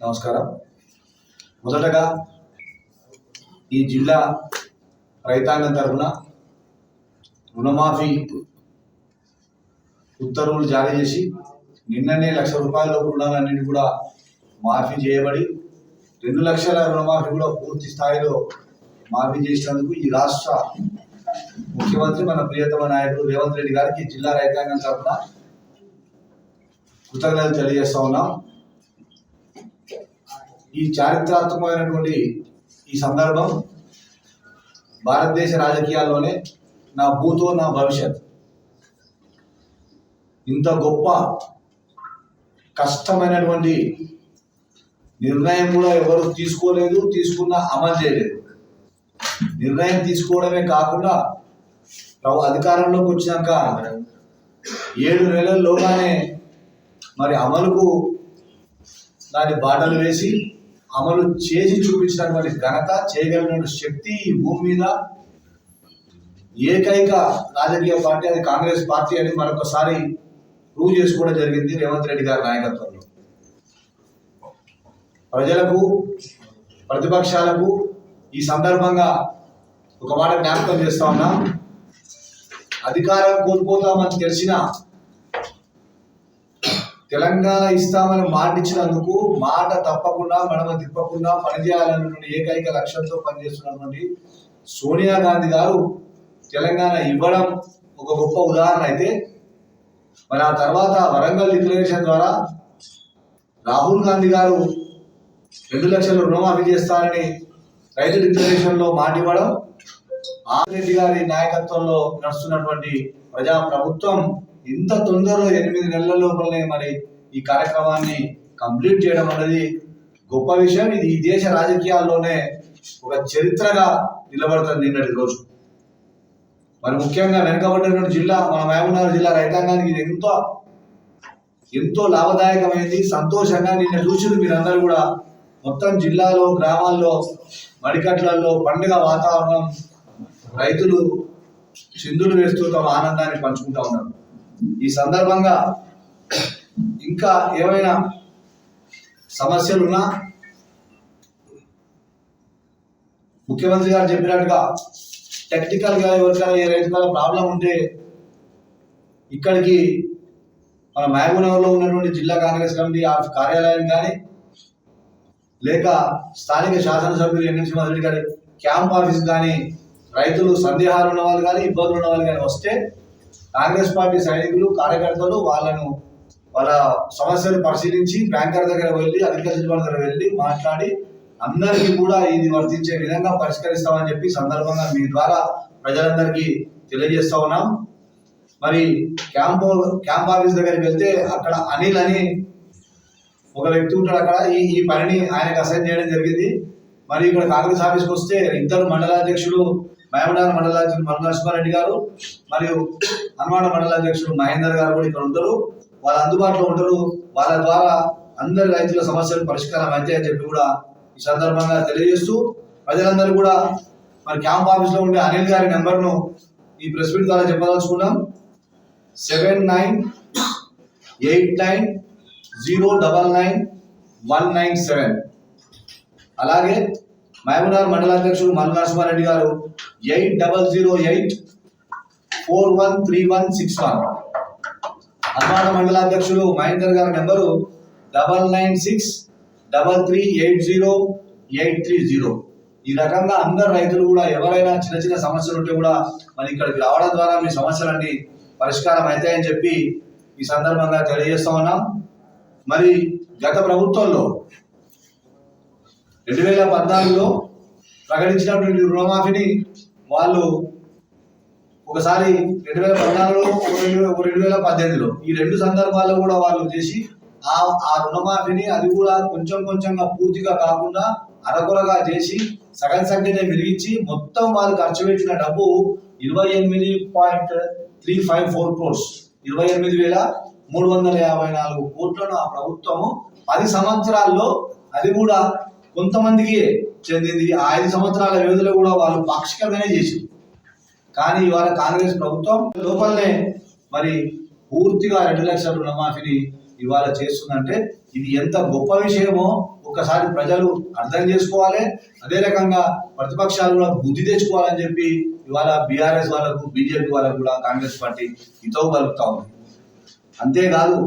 నమస్కారం. మొదటగా ఈ జిల్లా రైతాంగం తరఫున రుణమాఫీ ఉత్తర్వులు జారీ చేసి నిన్ననే లక్ష రూపాయల రుణాలన్నింటి కూడా మాఫీ చేయబడి రెండు లక్షల రుణమాఫీ కూడా పూర్తి స్థాయిలో మాఫీ చేసినందుకు ఈ రాష్ట్ర ముఖ్యమంత్రి మన ప్రియతమ నాయకుడు రేవంత్ రెడ్డి గారికి జిల్లా రైతాంగం తరఫున కృతజ్ఞతలు తెలియజేస్తా ఉన్నాం. ఈ చారిత్రాత్మకమైనటువంటి ఈ సందర్భం భారతదేశ రాజకీయాల్లోనే నా భూతో నా భవిష్యత్. ఇంత గొప్ప కష్టమైనటువంటి నిర్ణయం కూడా ఎవరు తీసుకోలేదు తీసుకున్న అమలు చేయలేదు. నిర్ణయం తీసుకోవడమే కాకుండా రావు అధికారంలోకి వచ్చినాక ఏడు నెలల్లోగానే మరి అమలుకు దాని బాటలు వేసి అమలు చేసి చూపించినటువంటి ఘనత చేయగలిగిన శక్తి ఈ భూమి మీద. ఏకైక రాజకీయ పార్టీ అది కాంగ్రెస్ పార్టీ అని మరొకసారి ప్రూవ్ చేసుకోవడం జరిగింది రేవంత్ రెడ్డి గారి నాయకత్వంలో. ప్రజలకు ప్రతిపక్షాలకు ఈ సందర్భంగా ఒక మాట జ్ఞాపకం చేస్తా ఉన్నాం. అధికారం కోల్పోతామని తెలిసిన తెలంగాణ ఇస్తామని మాట ఇచ్చినందుకు మాట తప్పకుండా మడమ తిప్పకుండా పనిచేయాలన్నటువంటి ఏకైక లక్ష్యంతో పనిచేస్తున్నటువంటి సోనియా గాంధీ గారు తెలంగాణ ఇవ్వడం ఒక గొప్ప ఉదాహరణ అయితే. మరి ఆ తర్వాత వరంగల్ డిక్లరేషన్ ద్వారా రాహుల్ గాంధీ గారు రెండు లక్షల రుణమాఫీ చేస్తారని రైతు డిక్లరేషన్లో మాట ఇవ్వడం ఆదిరెడ్డి గారి నాయకత్వంలో నడుస్తున్నటువంటి ప్రజా ప్రభుత్వం ఇంత తొందరలో ఎనిమిది నెలల లోపలనే మరి ఈ కార్యక్రమాన్ని కంప్లీట్ చేయడం అనేది గొప్ప విషయం. ఇది ఈ దేశ రాజకీయాల్లోనే ఒక చరిత్రగా నిలబడుతుంది నిన్నటి రోజు. మరి ముఖ్యంగా వెనుకబడినటువంటి జిల్లా మన మహబూబ్నగర్ జిల్లా రైతాంగానికి ఇది ఎంతో ఎంతో లాభదాయకమైంది. సంతోషంగా నిన్న చూసింది మీరందరూ కూడా. మొత్తం జిల్లాలో గ్రామాల్లో మడికట్లలో పండుగ వాతావరణం రైతులు చిందులు వేస్తూ తమ ఆనందాన్ని పంచుకుంటా ఉన్నారు. ఈ సందర్భంగా ఇంకా ఏమైనా సమస్యలున్నా ముఖ్యమంత్రి గారు చెప్పినట్టుగా టెక్నికల్గా ఎవరికైనా ఏ రైతుల ప్రాబ్లం ఉంటే ఇక్కడికి మన మహబూబ్నగర్లో ఉన్నటువంటి జిల్లా కాంగ్రెస్ కమిటీ ఆ కార్యాలయం కానీ లేక స్థానిక శాసనసభ్యులు ఎన్ఎన్సి రెడ్డి గారి క్యాంప్ ఆఫీస్ కానీ రైతులు సందేహాలు ఉన్న వాళ్ళు కానీ ఇబ్బందులు ఉన్న వాళ్ళు కానీ వస్తే కాంగ్రెస్ పార్టీ సైనికులు కార్యకర్తలు వాళ్ళను వాళ్ళ సమస్యలు పరిశీలించి బ్యాంకర్ దగ్గర వెళ్ళి అగ్రికల్చర్ దగ్గర వెళ్ళి మాట్లాడి అందరికీ కూడా ఇది వర్తించే విధంగా పరిష్కరిస్తామని చెప్పి సందర్భంగా మీ ద్వారా ప్రజలందరికీ తెలియజేస్తా ఉన్నాం. మరి క్యాంప్ క్యాంప్ ఆఫీస్ దగ్గరికి వెళ్తే అక్కడ అనిల్ అని ఒక వ్యక్తి ఉంటాడు అక్కడ. ఈ ఈ పనిని ఆయనకు అసైన్ చేయడం జరిగింది. మరి ఇక్కడ కాంగ్రెస్ ఆఫీస్కి వస్తే ఇద్దరు మండలాధ్యక్షుడు మహమడాన మండలాధ్యక్షుడు మల్ల నరసింహారెడ్డి గారు మరియు హనుమాన మండలాధ్యక్షుడు మహేందర్ గారు కూడా ఇక్కడ ఉంటారు. వాళ్ళు అందుబాటులో ఉంటారు. వాళ్ళ ద్వారా అందరి రైతుల సమస్యలు పరిష్కారం అయితే అని చెప్పి కూడా ఈ సందర్భంగా తెలియజేస్తూ ప్రజలందరూ కూడా మరి క్యాంప్ ఆఫీస్లో ఉండే అనిల్ గారి నెంబర్ను ఈ ప్రెస్ మీట్ ద్వారా చెప్పదలుచుకున్నాం. Seven nine eight nine zero double nine one nine seven. అలాగే Mahabubnagar మండలాధ్యక్షుడు Mallu Narasimha Reddy garu eight double zero eight four one three one six one. హనుమాన మండలాధ్యక్షుడు మహేందర్ గారి number double nine six double three eight zero eight three zero. ఈ రకంగా అందరు రైతులు కూడా ఎవరైనా చిన్న చిన్న సమస్యలు ఉంటే కూడా మరి ఇక్కడికి రావడం ద్వారా మీ సమస్యలన్నీ పరిష్కారం అవుతాయని చెప్పి ఈ సందర్భంగా తెలియజేస్తా ఉన్నాం. మరి గత ప్రభుత్వంలో రెండు వేల పద్నాలుగులో ప్రకటించినటువంటి రుణమాఫీని వాళ్ళు ఒకసారి రెండు వేల పద్నాలుగులో ఒక రెండు ఒక రెండు వేల పద్దెనిమిదిలో ఈ రెండు సందర్భాల్లో కూడా వాళ్ళు చేసి ఆ ఆ రుణమాఫీని అది కూడా కొంచెం కొంచెంగా పూర్తిగా కాకుండా అరకొరగా చేసి సగం సంఖ్యనే మిరిగించి మొత్తం వాళ్ళు ఖర్చు పెట్టిన డబ్బు ఇరవై ఎనిమిది point three five four crores. ఇరవై ఎనిమిది వేల మూడు వందల యాభై నాలుగు కోట్లను ఆ ప్రభుత్వము పది సంవత్సరాల్లో అది కూడా కొంతమందికి చెందింది. ఆ ఐదు సంవత్సరాల వ్యవధిలో కూడా వాళ్ళు పాక్షికంగానే చేసింది. కానీ ఇవాళ కాంగ్రెస్ ప్రభుత్వం లోపలనే మరి పూర్తిగా రెండు లక్షల రుణమాఫీని ఇవాళ చేస్తుందంటే ఇది ఎంత గొప్ప విషయమో ఒక్కసారి ప్రజలు అర్థం చేసుకోవాలి. అదే రకంగా ప్రతిపక్షాలు కూడా బుద్ధి తెచ్చుకోవాలని చెప్పి ఇవాళ బీఆర్ఎస్ వాళ్ళకు బీజేపీ వాళ్ళకు కూడా కాంగ్రెస్ పార్టీ హితవు కలుపుతా ఉంది. అంతేకాదు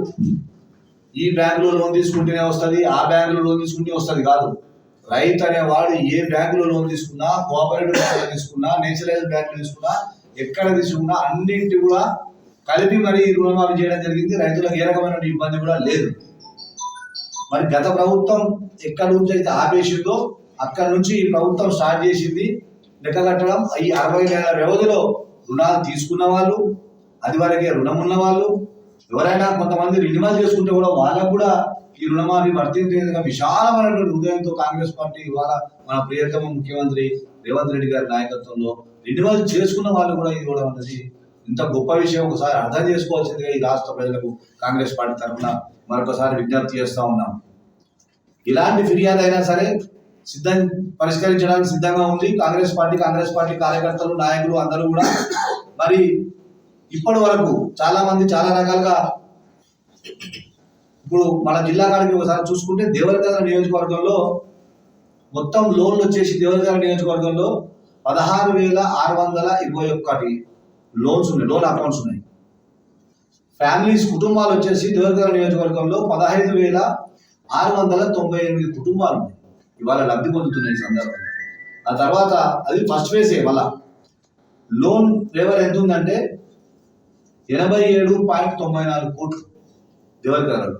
ఈ బ్యాంకులో లోన్ తీసుకుంటేనే వస్తుంది ఆ బ్యాంకులో లోన్ తీసుకుంటే వస్తుంది కాదు. రైతు అనేవాడు ఏ బ్యాంకులో లోన్ తీసుకున్నా కోఆపరేటివ్ బ్యాంకులో తీసుకున్నా నేచురల్ బ్యాంకులో తీసుకున్నా ఎక్కడ తీసుకున్నా అన్నింటి కూడా కలిపి మరి రుణమాఫీ చేయడం జరిగింది. రైతులకు ఏ రకమైన ఇబ్బంది కూడా లేదు. మరి గత ప్రభుత్వం ఎక్కడి నుంచి అయితే ఆపేసిందో అక్కడ నుంచి ఈ ప్రభుత్వం స్టార్ట్ చేసింది లెక్క కట్టడం ఈ అరవై నెలల వ్యవధిలో రుణాలు తీసుకున్న వాళ్ళు అది వరకే రుణం ఉన్న వాళ్ళు ఎవరైనా కొంతమంది రినివల్ చేసుకుంటే కూడా వాళ్ళకు కూడా ఈ రుణమాఫీ వర్తించేందుకు విశాలమైనటువంటి హృదయంతో కాంగ్రెస్ పార్టీ ఇవాళ మన ప్రియతమ ముఖ్యమంత్రి రేవంత్ రెడ్డి గారి నాయకత్వంలో రినివల్ చేసుకున్న వాళ్ళు కూడా ఇవ్వడం అనేది ఇంత గొప్ప విషయం. ఒకసారి అర్థం చేసుకోవాల్సిందిగా ఈ రాష్ట్ర ప్రజలకు కాంగ్రెస్ పార్టీ తరఫున మరొకసారి విజ్ఞప్తి చేస్తా ఉన్నాం. ఇలాంటి ఫిర్యాదు అయినా సరే సిద్ధం పరిష్కరించడానికి సిద్ధంగా ఉంది. కాంగ్రెస్ పార్టీ కాంగ్రెస్ పార్టీ కార్యకర్తలు నాయకులు అందరూ కూడా. మరి ఇప్పటి వరకు చాలా మంది చాలా రకాలుగా ఇప్పుడు మన జిల్లా కాడికి ఒకసారి చూసుకుంటే దేవరకద్ర నియోజకవర్గంలో మొత్తం లోన్లు వచ్చేసి దేవరకద్ర నియోజకవర్గంలో పదహారు వేల ఆరు వందల ఇరవై ఒక్కటి లోన్స్ ఉన్నాయి లోన్ అకౌంట్స్ ఉన్నాయి. ఫ్యామిలీస్ కుటుంబాలు వచ్చేసి దేవరకద్ర నియోజకవర్గంలో పదహైదు వేల ఆరు వందల తొంభై ఎనిమిది కుటుంబాలు ఉన్నాయి. ఇవాళ లబ్ధి పొందుతున్నాయి ఈ సందర్భంగా. ఆ తర్వాత అది ఫస్ట్ ఫేజే మళ్ళా. లోన్ ఫ్లేవర్ ఎంత ఉందంటే ఎనభై ఏడు పాయింట్ తొంభై నాలుగు కోట్లు దేవరకద్రలో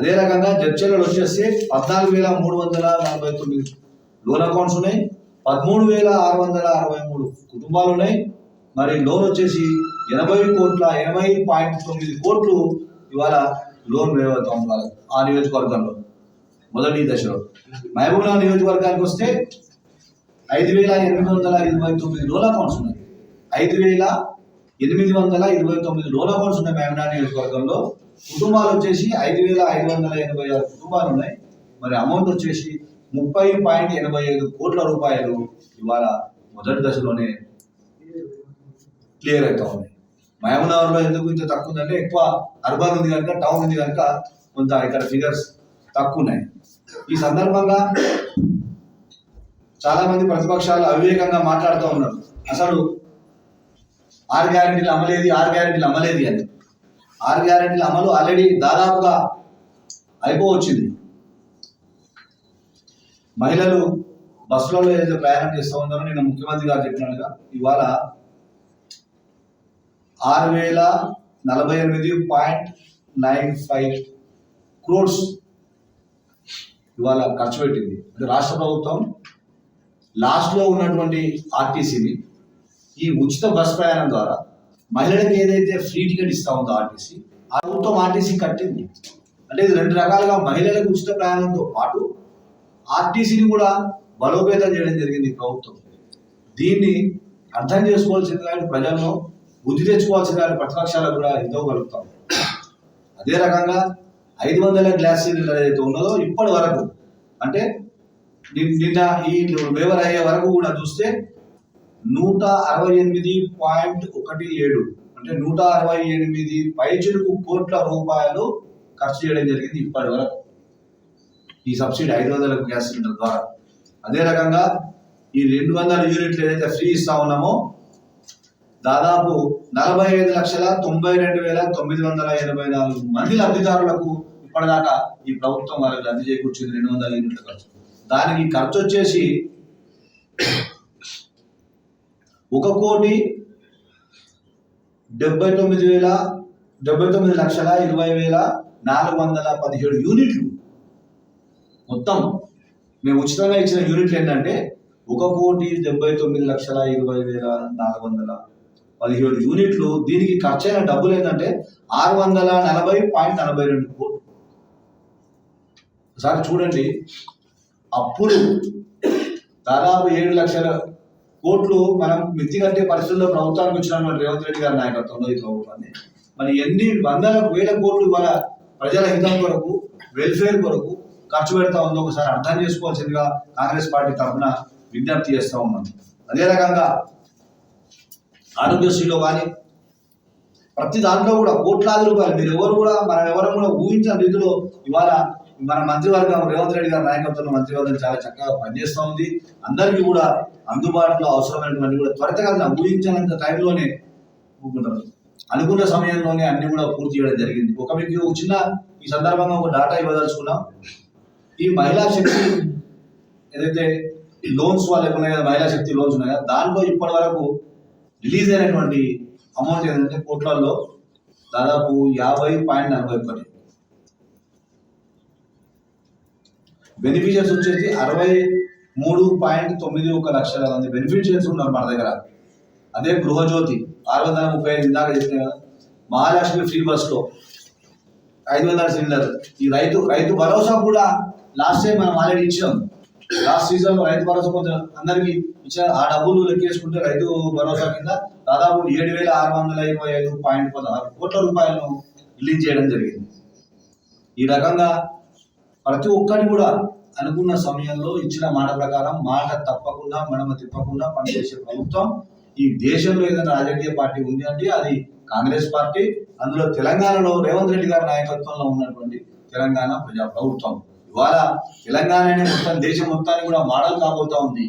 అదే రకంగా జడ్చర్లలో వచ్చేసి పద్నాలుగు వేల మూడు వందల నలభై తొమ్మిది లోన్ అకౌంట్స్ ఉన్నాయి పదమూడు వేల ఆరు వందల అరవై మూడు కుటుంబాలు ఉన్నాయి. మరి లోన్ వచ్చేసి ఎనభై కోట్ల ఎనభై పాయింట్ తొమ్మిది కోట్లు ఇవాళ లోన్ వేయవుతాం ఆ నియోజకవర్గంలో. మొదటి దశలో. మహబూబ్నగర్ నియోజకవర్గానికి వస్తే ఐదు వేల ఎనిమిది వందల ఇరవై తొమ్మిది లోన్ అకౌంట్స్ ఉన్నాయి. ఐదు వేల ఎనిమిది వందల ఇరవై తొమ్మిది లోన్ అకౌంట్స్ ఉన్నాయి మహబూబ్నగర్ నియోజకవర్గంలో. కుటుంబాలు వచ్చేసి ఐదు వేల ఐదు వందల ఎనభై ఆరు కుటుంబాలు ఉన్నాయి. మరి అమౌంట్ వచ్చేసి ముప్పై పాయింట్ ఎనభై ఐదు కోట్ల రూపాయలు ఇవాళ మొదటి దశలోనే క్లియర్ అవుతా ఉన్నాయి మహబూబ్నగర్లో ఎందుకు ఇంత తక్కువ ఉందంటే ఎక్కువ అర్బన్ ఉంది కనుక టౌన్ ఉంది కనుక కొంత ఇక్కడ ఫిగర్స్ తక్కువ ఉన్నాయి. ఈ సందర్భంగా చాలా మంది ప్రతిపక్షాలు అవివేకంగా మాట్లాడుతూ ఉన్నారు. అసలు ఆరు గ్యారెంటీలు అమలేది ఆరు గ్యారెంటీలు అమలేది అని. ఆరు గ్యారెంటీల అమలు ఆల్రెడీ దాదాపుగా అయిపోవచ్చింది. మహిళలు బస్సులలో ఏదైతే ప్రయాణం చేస్తూ ఉన్నారో నేను ముఖ్యమంత్రి గారు చెప్పినట్టుగా ఇవాళ ఆరు వేల నలభై ఎనిమిది పాయింట్ నైన్ ఫైవ్ క్రోడ్స్ ఇవాళ ఖర్చు పెట్టింది. అంటే రాష్ట్ర ప్రభుత్వం లాస్ట్లో ఉన్నటువంటి ఆర్టీసీని ఈ ఉచిత బస్ ప్రయాణం ద్వారా మహిళలకు ఏదైతే ఫ్రీ టికెట్ ఇస్తా ఉందో ఆర్టీసీ ఆ ప్రభుత్వం ఆర్టీసీ కట్టింది. అంటే ఇది రెండు రకాలుగా మహిళలకు ఉచిత ప్రయాణంతో పాటు ఆర్టీసీని కూడా బలోపేతం చేయడం జరిగింది ప్రభుత్వం. దీన్ని అర్థం చేసుకోవాల్సిందిగా ప్రజలను బుద్ధి తెచ్చుకోవాల్సిందిగా ప్రతిపక్షాలకు కూడా ఎంతో కలుగుతాం అదే రకంగా ఐదు వందల గ్లాస్ సిలిండర్ ఏదైతే ఉన్నదో ఇప్పటి వరకు అంటే నిన్న ఈ వేవర్ అయ్యే వరకు కూడా చూస్తే నూట అరవై ఎనిమిది పాయింట్ ఒకటి ఏడు. అంటే నూట అరవై ఎనిమిది పైచులకు కోట్ల రూపాయలు ఖర్చు చేయడం జరిగింది ఇప్పటి వరకు. ఈ సబ్సిడీ ఐదు వందల గ్యాస్ సిలిండర్ ద్వారా. అదే రకంగా ఈ రెండు వందల యూనిట్లు ఏదైతే ఫ్రీ ఇస్తా ఉన్నామో దాదాపు నలభై ఐదు లక్షల తొంభై రెండు వేల తొమ్మిది వందల ఎనభై నాలుగు మంది లబ్ధిదారులకు ఇప్పటిదాకా ఈ ప్రభుత్వం వాళ్ళకి రద్దు చేకూర్చింది రెండు వందల యూనిట్ల ఖర్చు. దానికి ఖర్చు వచ్చేసి ఒక కోటి డెబ్బై తొమ్మిది వేల డెబ్బై తొమ్మిది లక్షల ఇరవై వేల నాలుగు వందల పదిహేడు యూనిట్లు. మొత్తం మేము ఉచితంగా ఇచ్చిన యూనిట్లు ఏంటంటే ఒక కోటి డెబ్బై తొమ్మిది లక్షల ఇరవై వేల నాలుగు వందల పదిహేడు యూనిట్లు. దీనికి ఖర్చైన డబ్బులు ఏంటంటే ఆరు వందల నలభై పాయింట్ నలభై రెండు కోట్లు. ఒకసారి చూడండి. అప్పుడు దాదాపు ఏడు లక్షల కోట్లు మనం మిత్తి కట్టే పరిస్థితుల్లో ప్రభుత్వానికి వచ్చిన రేవంత్ రెడ్డి గారి నాయకత్వంలో ఈ ప్రభుత్వాన్ని మరి ఎన్ని వందల వేల కోట్లు ఇవాళ ప్రజల హితం కొరకు వెల్ఫేర్ కొరకు ఖర్చు పెడతా ఉందో ఒకసారి అర్థం చేసుకోవాల్సిందిగా కాంగ్రెస్ పార్టీ తరఫున విజ్ఞప్తి చేస్తూ ఉన్నాం. అదే రకంగా ఆరోగ్యశ్రీలో కానీ ప్రతి దాంట్లో కూడా కోట్లాది రూపాయలు మీరు ఎవరు కూడా మనం ఎవరు కూడా ఊహించిన రీతిలో ఇవాళ మన మంత్రివర్గం రేవంత్ రెడ్డి గారి నాయకత్వంలో మంత్రివర్గం చాలా చక్కగా పనిచేస్తూ ఉంది. అందరికీ కూడా అందుబాటులో అవసరమైనటువంటి కూడా త్వరితగతిన ఊహించినంత టైంలోనే ఊరుకుంటారు అనుకున్న సమయంలోనే అన్ని కూడా పూర్తి చేయడం జరిగింది. ఒక మీకు ఒక చిన్న ఈ సందర్భంగా ఒక డాటా ఇవ్వదలుచుకున్నాం. ఈ మహిళా శక్తి ఏదైతే ఈ లోన్స్ వాళ్ళు ఉన్నాయి కదా మహిళా శక్తి లోన్స్ ఉన్నాయి కదా దాంట్లో ఇప్పటి వరకు రిలీజ్ అయినటువంటి అమౌంట్ ఏంటంటే కోట్లలో దాదాపు యాభై పాయింట్ నలభై ఒకటి. బెనిఫిషియర్స్ వచ్చేసి అరవై మూడు పాయింట్ తొమ్మిది ఒక లక్షల మంది బెనిఫిషియర్స్ ఉన్నారు మన దగ్గర. అదే గృహజ్యోతి ఆరు వందల ముప్పై ఐదు ఇందాక చెప్పిన కదా? మహాలక్ష్మి ఫ్రీ బస్లో ఐదు వందల సిలిండర్ ఈ రైతు రైతు భరోసా కూడా లాస్ట్ టైం మనం ఆల్రెడీ ఇచ్చాం లాస్ట్ సీజన్ రైతు భరోసా కొంత అందరికి ఇచ్చారు ఆ డబ్బులు లెక్కేసుకుంటే రైతు భరోసా కింద దాదాపు ఏడు వేల ఆరు వందల ఇరవై ఐదు పాయింట్ పదహారు కోట్ల రూపాయలను రిలీజ్ చేయడం జరిగింది. ఈ రకంగా ప్రతి ఒక్కటి కూడా అనుకున్న సమయంలో ఇచ్చిన మాట ప్రకారం మాట తప్పకుండా మడమ తిప్పకుండా పనిచేసే ప్రభుత్వం ఈ దేశంలో ఏదైనా రాజకీయ పార్టీ ఉంది అంటే అది కాంగ్రెస్ పార్టీ అందులో తెలంగాణలో రేవంత్ రెడ్డి గారి నాయకత్వంలో ఉన్నటువంటి తెలంగాణ ప్రజా ప్రభుత్వం. ఇవాళ తెలంగాణనే మొత్తం దేశం మొత్తాన్ని కూడా మోడల్ కాబోతా ఉంది.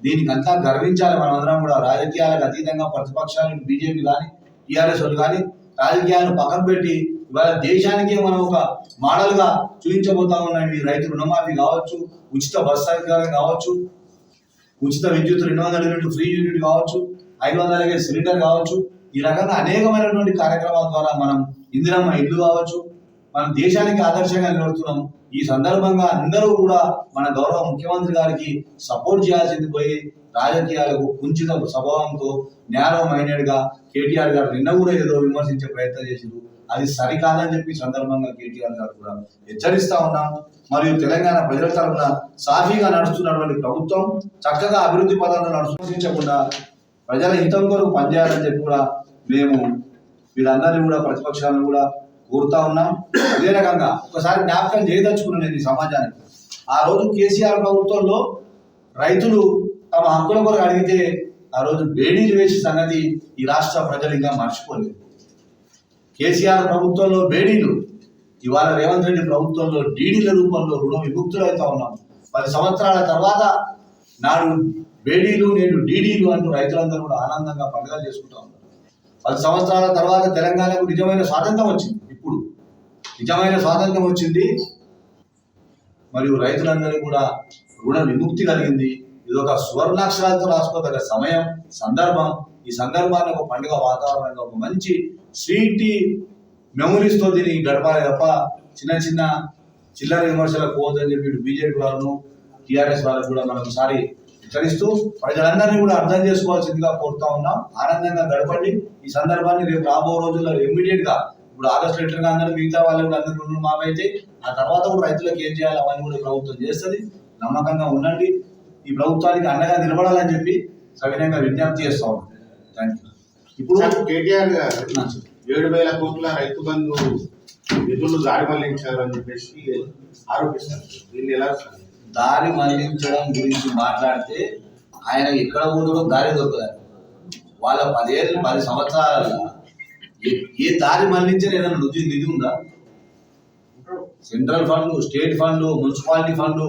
దీనికి అంతా గర్వించాలి మనందరం కూడా. రాజకీయాలకు అతీతంగా ప్రతిపక్షాలు బీజేపీ కానీ టీఆర్ఎస్ వాళ్ళు కానీ రాజకీయాలను పక్కన పెట్టి ఇవాళ దేశానికే మనం ఒక మోడల్గా చూపించబోతా ఉన్నాం. ఈ రైతు రుణమాఫీ కావచ్చు ఉచిత బస్ సౌకర్యం కావచ్చు ఉచిత విద్యుత్ రెండు వందల యూనిట్ ఫ్రీ యూనిట్ కావచ్చు ఐదు వందల సిలిండర్ కావచ్చు. ఈ రకంగా అనేకమైనటువంటి కార్యక్రమాల ద్వారా మనం ఇందిరమ్మ ఇల్లు కావచ్చు మన దేశానికి ఆదర్శంగా నిలబడుతున్నాం. ఈ సందర్భంగా అందరూ కూడా మన గౌరవ ముఖ్యమంత్రి గారికి సపోర్ట్ చేయాల్సింది పోయి రాజకీయాలకు కుంచిత స్వభావంతో నేరో మైండెడ్గా కేటీఆర్ గారు నిన్న కూడా ఏదో విమర్శించే ప్రయత్నం చేసిండ్రు. అది సరికాదని చెప్పి సందర్భంగా కేటీఆర్ గారు కూడా హెచ్చరిస్తా ఉన్నాం మరియు తెలంగాణ ప్రజల తరఫున సాఫీగా నడుస్తున్నటువంటి ప్రభుత్వం చక్కగా అభివృద్ధి పదంలో నడుచుకోకుండా ప్రజల హితం కొరకు పనిచేయాలని చెప్పి కూడా మేము వీళ్ళందరినీ కూడా ప్రతిపక్షాలను కూడా కోరుతా ఉన్నాం. అదే రకంగా ఒకసారి జ్ఞాపకం చేయదలుచుకున్నాను నేను ఈ సమాజానికి. ఆ రోజు కేసీఆర్ ప్రభుత్వంలో రైతులు తమ హక్కుల కొరకు అడిగితే ఆ రోజు బేడీలు వేసే సంగతి ఈ రాష్ట్ర ప్రజలు ఇంకా మర్చిపోలేదు. కేసీఆర్ ప్రభుత్వంలో బేడీలు ఇవాళ రేవంత్ రెడ్డి ప్రభుత్వంలో డీడీల రూపంలో రుణ విముక్తులు ఉన్నాం. పది సంవత్సరాల తర్వాత నాడు బేడీలు నేడు డీడీలు అంటూ రైతులందరూ కూడా ఆనందంగా పండుగలు చేసుకుంటా ఉన్నారు. పది సంవత్సరాల తర్వాత తెలంగాణకు నిజమైన స్వాతంత్రం వచ్చింది ఇప్పుడు. నిజమైన స్వాతంత్రం వచ్చింది. మరియు రైతులందరూ కూడా రుణ విముక్తి కలిగింది. ఇది ఒక సువర్ణాక్షరాలతో రాసుకోదగ్గ సమయం సందర్భం. ఈ సందర్భాన్ని ఒక పండుగ వాతావరణంగా ఒక మంచి స్వీటీ మెమరీస్తో దీన్ని గడపాలి తప్ప చిన్న చిన్న చిల్లర విమర్శలకు పోవద్దని చెప్పి బీజేపీ వాళ్ళను టీఆర్ఎస్ వాళ్ళకు కూడా మనం ఒకసారి హెచ్చరిస్తూ ప్రజలందరినీ కూడా అర్థం చేసుకోవాల్సిందిగా కోరుతా ఉన్నాం. ఆనందంగా గడపండి. ఈ సందర్భాన్ని రేపు రాబో రోజుల్లో ఇమ్మీడియట్గా ఇప్పుడు ఆగస్టు లీటర్గా అందరూ మిగతా వాళ్ళు కూడా అందరూ రుణం ఆ తర్వాత కూడా రైతులకు ఏం చేయాలి అవన్నీ కూడా ప్రభుత్వం చేస్తుంది. నమ్మకంగా ఉండండి. ఈ ప్రభుత్వానికి అండగా నిలబడాలని చెప్పి సవినయంగా విజ్ఞప్తి చేస్తా ఉన్నాం. ఇప్పుడు కేటీఆర్ గారు. ఏడు వేల కోట్ల రైతు బంధు నిధులు దారి మళ్ళించారు అని చెప్పేసి ఆరోపిస్తారు. దీన్ని ఎలా? దారి మళ్ళించడం గురించి మాట్లాడితే ఆయన ఎక్కడ పోతాడో దారి దొరకదు వాళ్ళ పదేళ్ళు పది సంవత్సరాల ఏ దారి మళ్ళించిన ఏదైనా నిధి నిధి ఉందా? Central fund state fund municipality fund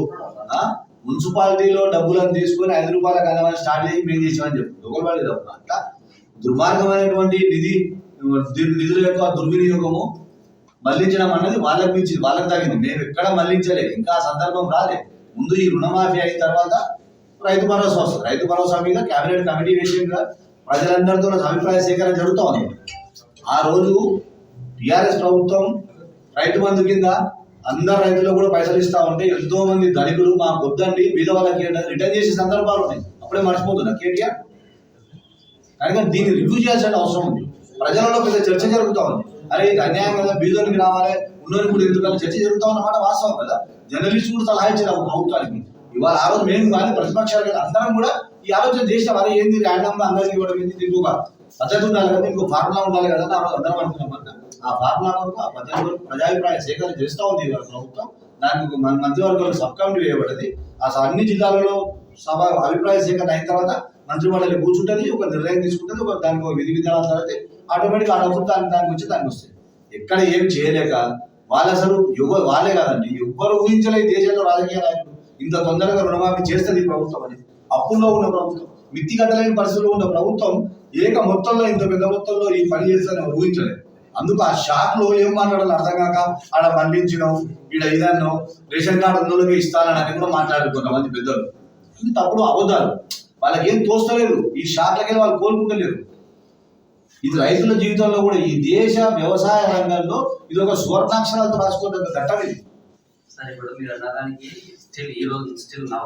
మున్సిపాలిటీలో డబ్బులను తీసుకొని ఐదు రూపాయల కలవని స్టార్ట్ చేసి మేము చేసామని చెప్పి. దొంగలు అట్లా దుర్మార్గమైనటువంటి నిధి నిధుల యొక్క దుర్వినియోగము మళ్ళించడం అన్నది వాళ్ళకి మించి వాళ్ళకి తగింది మేము ఎక్కడ మళ్ళించలేదు ఇంకా సందర్భం రాలేదు ముందు ఈ రుణమాఫీ అయిన తర్వాత రైతు భరోసా వస్తుంది. రైతు భరోసా మీద కేబినెట్ కమిటీ విషయంగా ప్రజలందరితో అభిప్రాయ సేకరణ జరుగుతూ ఉంది. ఆ రోజు టిఆర్ఎస్ ప్రభుత్వం రైతు బంధు కింద అందరు రైతులకు కూడా పైసలు ఇస్తా ఉంటే ఎంతో మంది ధనికులు మా వద్దండి బీద వాళ్ళకి రిటర్న్ చేసే సందర్భాలు ఉన్నాయి. అప్పుడే మర్చిపోతున్నా. కేటీఆర్ కనుక దీన్ని రివ్యూ చేయాల్సిన అవసరం ఉంది. ప్రజలలో పెద్ద చర్చ జరుగుతూ ఉంది. అరే ఇది అన్యాయం కదా బీదోనికి రావాలి ఉన్నోని కూడా ఎందుకంటే చర్చ జరుగుతూ ఉన్నమాట వాస్తవం కదా. జర్నలిస్ట్ కూడా సలహా ఇచ్చారు ప్రభుత్వానికి. ఇవాళ ఆ రోజు మేము కానీ ప్రతిపక్షాలు కానీ అందరం కూడా ఈ ఆలోచన చేసిన. వారు ఏంది ర్యాండమ్గా అందరికి ఇవ్వడం ఏంది దీనికి ఒక పద్ధతి ఉండాలి కదా ఇంకో ఫార్ములా ఉండాలి కదా ఆ రోజు అందరం అనుకున్నాం ఆ ఫార్ములా వరకు ఆ పద్ధతి వరకు ప్రజాభిప్రాయ సేకరణ చేస్తూ ఉంది ఇవాళ ప్రభుత్వం. దానికి మన మంత్రివర్గంలో సబ్ కమిటీ వేయబడ్డది ఆ స- అన్ని జిల్లాలలో సభ అభిప్రాయ సేకరణ అయిన తర్వాత మంత్రి కూర్చుంటుంది ఒక నిర్ణయం తీసుకుంటుంది ఒక దానికి ఒక విధి విధానాల తర్వాత ఆటోమేటిక్ ఆ డబ్బులు దాని దానికి వచ్చి దానికి వస్తాయి. ఎక్కడ ఏం చేయలేక వాళ్ళు అసలు ఎవరు వాళ్ళే కాదండి ఎవ్వరు ఊహించలే ఈ దేశంలో రాజకీయ నాయకులు ఇంత తొందరగా రుణమాఫీ చేస్తుంది ఈ ప్రభుత్వం అని అప్పుల్లో ఉన్న ప్రభుత్వం మిత్తి కట్టలేని పరిస్థితుల్లో ఉన్న ప్రభుత్వం ఏక మొత్తంలో ఇంత పెద్ద మొత్తంలో ఈ పని చేస్తారని ఊహించలేదు. అందుకు ఆ షాక్లో ఏం మాట్లాడాలి అర్థం కాక ఆడ పండించడం ఈడ ఇదన్నో రేషన్ కార్డు ఉన్నోళ్ళకి ఇస్తానని అని కూడా మాట్లాడారు కొంతమంది పెద్దలు. ఇది తప్పుడు అబద్ధాలు? వాళ్ళకి ఏం తోస్తలేదు. ఈ షాక్లకి వాళ్ళు కోలుకుంటలేరు. ఇది రైతుల జీవితంలో కూడా ఈ దేశ వ్యవసాయ రంగంలో ఇది ఒక సువర్ణాక్షరాలతో రాసుకోవడం ఘట్టం ఇది. సరే ఇప్పుడు మీరు అన్నదానికి స్టిల్ ఈ రోజు స్టిల్ నా